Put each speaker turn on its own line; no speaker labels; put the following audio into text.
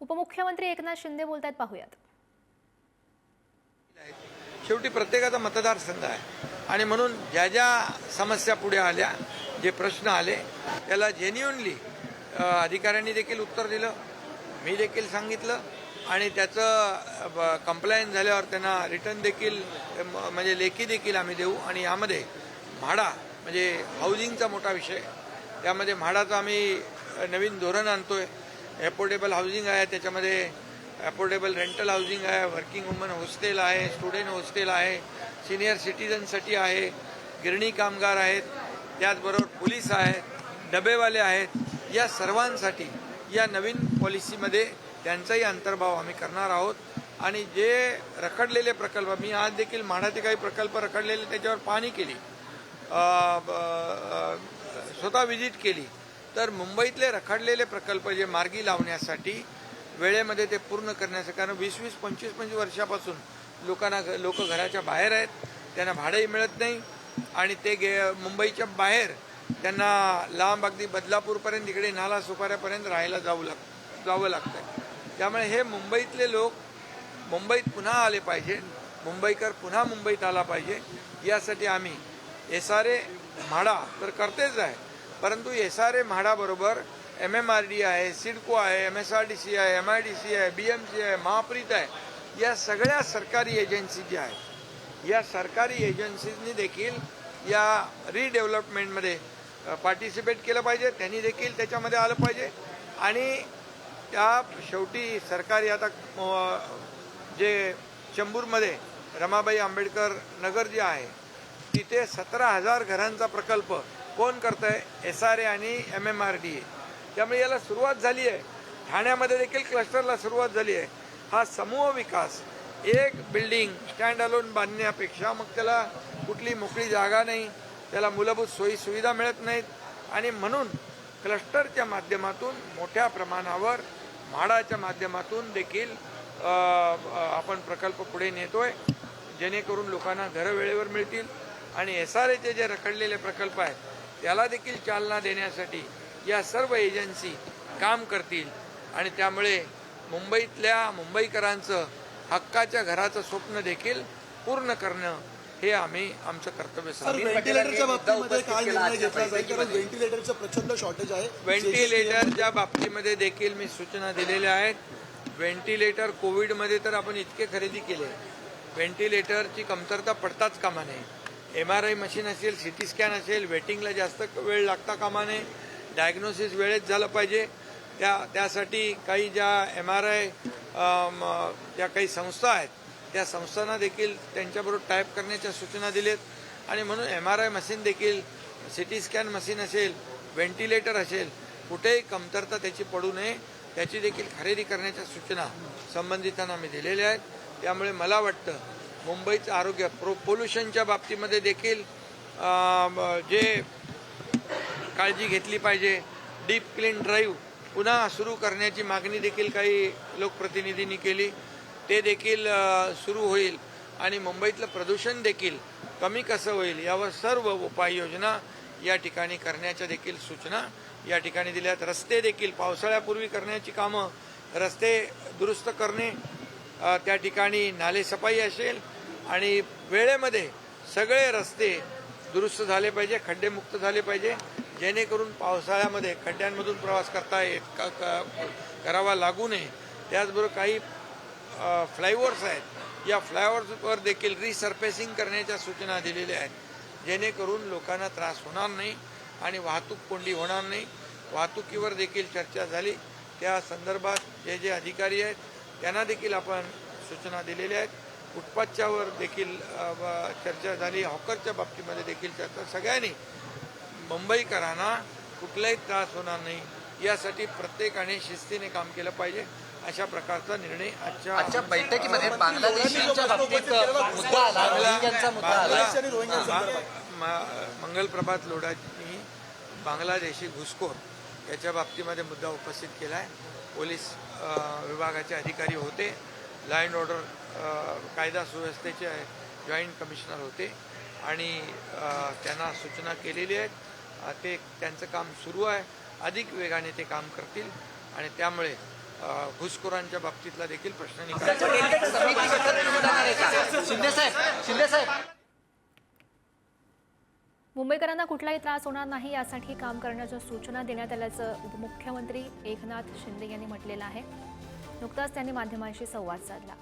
उपमुख्यमंत्री एकनाथ शिंदे बोलतायत पाहूयात.
शेवटी प्रत्येकाचा मतदारसंघ आहे. आणि म्हणून ज्या ज्या समस्या पुढे आल्या जे प्रश्न आले त्याला जेन्युनली अधिकाऱ्यांनी देखील उत्तर दिलं मी देखील सांगितलं आणि त्याचं कंप्लायन्स झाल्यावर त्यांना रिटर्न देखील म्हणजे लेखी देखील आम्ही देऊ. आणि यामध्ये म्हाडा म्हणजे हाऊसिंगचा मोठा विषय त्यामध्ये म्हाडाचं आम्ही नवीन धोरण आणतोय. ॲफोर्डेबल हाऊसिंग आहे त्याच्यामध्ये अफोर्डेबल रेंटल हाऊसिंग आहे वर्किंग वुमन हॉस्टेल आहे स्टुडंट हॉस्टेल आहे सिनियर सिटीजनसाठी आहे गिरणी कामगार आहेत त्याचबरोबर पोलीस आहेत डबेवाले आहेत या सर्वांसाठी या नवीन पॉलिसीमध्ये त्यांचाही अंतर्भाव आम्ही करणार आहोत. आणि जे रखडलेले प्रकल्प मी आज देखील म्हाडाचे काही प्रकल्प रखडलेले त्याच्यावर पाहणी केली स्वतः व्हिजिट केली. तर मुंबईतले रखडलेले प्रकल्प जे मार्गी लावण्यासाठी वेळेमध्ये ते पूर्ण करण्याचं कारण वीस वीस पंचवीस पंचवीस वर्षापासून लोकांना लोक घराच्या बाहेर आहेत त्यांना भाडंही मिळत नाही आणि ते गे मुंबईच्या बाहेर त्यांना लांब अगदी बदलापूरपर्यंत इकडे नाला सुपाऱ्यापर्यंत राहायला जाऊ लाग जावं लागतं त्यामुळे हे मुंबईतले लोक मुंबईत पुन्हा आले पाहिजे मुंबईकर पुन्हा मुंबईत आला पाहिजे यासाठी आम्ही एस आर ए म्हाडा तर करतेच आहे. परंतु एस आर ए म्हाडाबरोबर एम एम आर डी आहे सिडको आहे M S R D C आहे एम आय डी सी आहे बी एम सी आहे महाप्रीत आहे. या सगळ्या सरकारी एजन्सी ज्या आहेत या सरकारी एजन्सीजनी देखील या रिडेव्हलपमेंटमध्ये पार्टिसिपेट केलं पाहिजे. त्यांनी देखील त्याच्यामध्ये आलं पाहिजे. आणि त्या शेवटी सरकारी आता जे चंबूरमध्ये रमाबाई आंबेडकर नगर जे आहे तिथे सतरा हजार घरांचा प्रकल्प कोण करत आहे एस आर ए आणि M M R D A त्यामुळे याला सुरुवात झाली आहे. ठाण्यामध्ये देखील क्लस्टरला सुरुवात झाली आहे. हा समूह विकास एक बिल्डिंग स्टँड अलोन बांधण्यापेक्षा मग त्याला कुठली मोकळी जागा नाही त्याला मूलभूत सोयी सुविधा मिळत नाहीत आणि म्हणून क्लस्टरच्या माध्यमातून मोठ्या प्रमाणावर म्हाडाच्या माध्यमातून देखील आपण प्रकल्प पुढे नेतोय. जेणेकरून लोकांना घरं वेळेवर मिळतील आणि एस आर एचे जे रखडलेले प्रकल्प आहेत त्याला देखील चालना देण्यासाठी या सर्व एजन्सी काम करतील. आणि त्यामुळे मुंबईतल्या मुंबईकरांचं हक्काच्या घराचं स्वप्न देखील पूर्ण करणं हे आम्ही आमचं कर्तव्य
व्हेंटिलेटरच्या शॉर्टेज आहे.
व्हेंटिलेटरच्या बाबतीमध्ये देखील मी सूचना दिलेल्या आहेत. व्हेंटिलेटर कोविडमध्ये तर आपण इतके खरेदी केले. व्हेंटिलेटरची कमतरता पडताच कामा नये. एम आर आय मशीन असेल सी टी स्कॅन असेल वेटिंगला जास्त वेळ लागता कामा नये डायग्नोसिस वेळेत झालं पाहिजे. त्या त्यासाठी काही ज्या एम आर आय ज्या काही संस्था आहेत त्या संस्थांना देखील त्यांच्याबरोबर टाईप करण्याच्या सूचना दिलेत. आणि म्हणून एम आर आय मशीन देखील सी टी स्कॅन मशीन असेल व्हेंटिलेटर असेल कुठेही कमतरता त्याची पडू नये त्याची देखील खरेदी करण्याच्या सूचना संबंधितांना मी दिलेल्या आहेत. त्यामुळे मला वाटतं मुंबईचं आरोग्य प्रो पोल्युशनच्या बाबतीमध्ये देखील जे काळजी घेतली पाहिजे डीप क्लीन ड्राईव्ह पुन्हा सुरू करण्याची मागणी देखील काही लोकप्रतिनिधींनी केली. ते देखील सुरू होईल. आणि मुंबईतलं प्रदूषण देखील कमी कसं होईल यावर सर्व उपाययोजना या ठिकाणी करण्याच्या देखील सूचना या ठिकाणी दिल्यात. रस्ते देखील पावसाळ्यापूर्वी करण्याची कामं रस्ते दुरुस्त करणे त्या ठिकाणी नालेसफाई असेल आणि वेळेमध्ये सगळे रस्ते दुरुस्त झाले पाहिजे खड्डेमुक्त झाले पाहिजे. जेणेकरून पावसाळ्यामध्ये खड्ड्यांमधून प्रवास करता येत का क- करावा लागू नये. त्याचबरोबर काही फ्लायओव्हर्स आहेत. या फ्लायओव्हर्सवर देखील रिसर्फेसिंग करण्याच्या सूचना दिलेल्या आहेत. जेणेकरून लोकांना त्रास होणार नाही आणि वाहतूक कोंडी होणार नाही. वाहतुकीवर देखील चर्चा झाली. त्या संदर्भात जे जे अधिकारी आहेत त्यांना देखील आपण सूचना दिलेल्या आहेत. फुटपाथच्यावर देखील चर्चा झाली. हॉकरच्या बाबतीमध्ये देखील चर्चा. सगळ्यांनी मुंबईकरांना कुठलाही त्रास होणार नाही. यासाठी प्रत्येकाने शिस्तीने काम केलं पाहिजे. अशा प्रकारचा निर्णय आजच्या
आजच्या बैठकीमध्ये बांगलादेशीच्या बाबतीत मुद्दा आला. रोहिंग्यांचा आला.
मंगलप्रभात लोढांनी बांगलादेशी घुसखोर याच्या बाबतीमध्ये मुद्दा उपस्थित केला आहे पोलीस विभागाचे अधिकारी होते. लॉ अँड ऑर्डर कायदा सुव्यवस्थेचे जॉईंट कमिशनर होते आणि त्यांना सूचना केलेली आहेत. ते त्यांचं काम सुरू आहे. अधिक वेगाने ते काम करतील आणि त्यामुळे घुसखोरांच्या बाबतीतला देखील प्रश्न निकाल
समिती गठन करण्यात येणार आहे का? शिंदे साहेब शिंदे साहेब.
मुंबईकरांना कुठलाही त्रास होणार नाही यासाठी काम करण्याच्या सूचना देण्यात आल्याचं उपमुख्यमंत्री एकनाथ शिंदे यांनी म्हटलेलं आहे. नुकताच त्यांनी माध्यमांशी संवाद साधला.